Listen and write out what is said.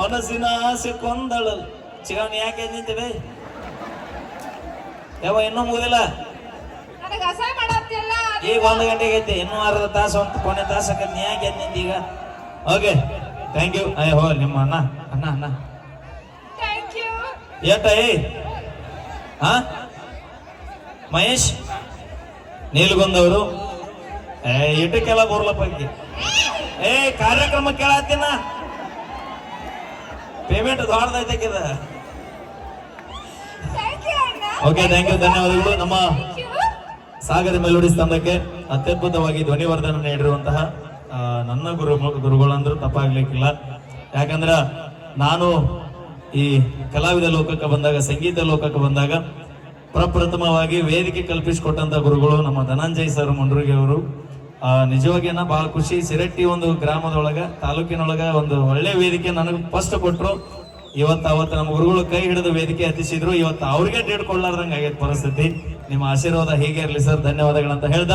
ಮನಸ್ಸಿನ ಆಸೆ ಕೊಂದಳಲ್ ಚಿಗಾವಣಿ ಯಾಕೆ ನಿಂತೇವೆ? ಯಾವ ಇನ್ನೂ ಮುಗಿದಿಲ್ಲ? ಈಗ ಒಂದು ಗಂಟೆಗೆ ಐತೆ ಇನ್ನೂ ಅರ್ಧ ತಾಸು ಅಂತ ಕೊನೆ ತಾಸು ಆಕತ್ ನೀ ಯಾಕೆ ನಿಂತ ಈಗ? ಓಕೆ ಥ್ಯಾಂಕ್ ಯು ಅಯ್ಯ ಹೋ ನಿಮ್ಮ ಅಣ್ಣ ಅಣ್ಣ ಅಣ್ಣ. ಏಟ ಏ ಹಾ? ಮಹೇಶ್ ನೀಲ್ಗೊಂದವರು. ಏ ಇಟಕ್ಕೆಲ್ಲ ಬರ್ಲಪ್ಪ. ಏ ಕಾರ್ಯಕ್ರಮ ಕೇಳತ್ತೀನ? ಪೇಮೆಂಟ್ ದೊಡ್ಡದೈತೆ ಓಕೆ ಥ್ಯಾಂಕ್ ಯು ಧನ್ಯವಾದಗಳು. ನಮ್ಮ ಸಾಗರ ಮೆಲೋಡಿ ತಂಡಕ್ಕೆ ಅತ್ಯದ್ಭುತವಾಗಿ ಧ್ವನಿವರ್ಧನ ನೀಡಿರುವಂತಹ ನನ್ನ ಗುರು ಗುರುಗಳಂದ್ರೂ ತಪ್ಪಾಗ್ಲಿಕ್ಕಿಲ್ಲ. ಯಾಕಂದ್ರ ನಾನು ಈ ಕಲಾವಿದ ಲೋಕಕ್ಕೆ ಬಂದಾಗ ಸಂಗೀತ ಲೋಕಕ್ಕೆ ಬಂದಾಗ ಪ್ರಪ್ರಥಮವಾಗಿ ವೇದಿಕೆ ಕಲ್ಪಿಸಿಕೊಟ್ಟಂತ ಗುರುಗಳು ನಮ್ಮ ಧನಂಜಯ್ ಸರ್ ಮುಂಡ್ರಿಗೆ ಅವರು. ಆ, ನಿಜವಾಗಿನ ಬಹಳ ಖುಷಿ. ಸಿರಟ್ಟಿ ಒಂದು ಗ್ರಾಮದೊಳಗ ತಾಲೂಕಿನೊಳಗ ಒಂದು ಒಳ್ಳೆ ವೇದಿಕೆ ನನಗೆ ಫಸ್ಟ್ ಕೊಟ್ರು. ಇವತ್ತು ಅವತ್ತು ನಮ್ಮ ಗುರುಗಳು ಕೈ ಹಿಡಿದು ವೇದಿಕೆ ಹತ್ತಿಸಿದ್ರು. ಇವತ್ತು ಅವ್ರಿಗೆ ಡೇಟ್ ಕೊಳ್ಳಾರ್ದಂಗೆ ಆಗೈತೆ ಪರಿಸ್ಥಿತಿ. ನಿಮ್ಮ ಆಶೀರ್ವಾದ ಹೀಗೆ ಇರಲಿ ಸರ್. ಧನ್ಯವಾದಗಳಂತ ಹೇಳ್ದ.